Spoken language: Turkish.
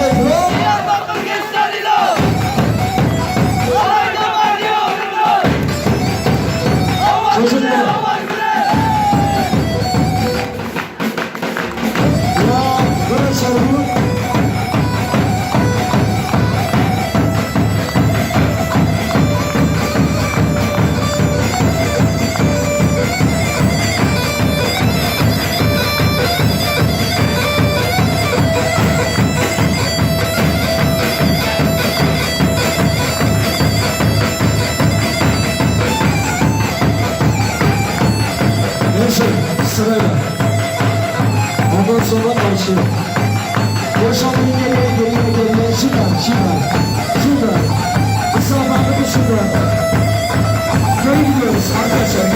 Çocuklar. Ya böyle sırayla. Ondan sonra başlayalım. Yaşamın geriye geriye geriye şuradan şuradan. Şuradan. Misafirleri şuradan. Köye gidiyoruz arkadaşlar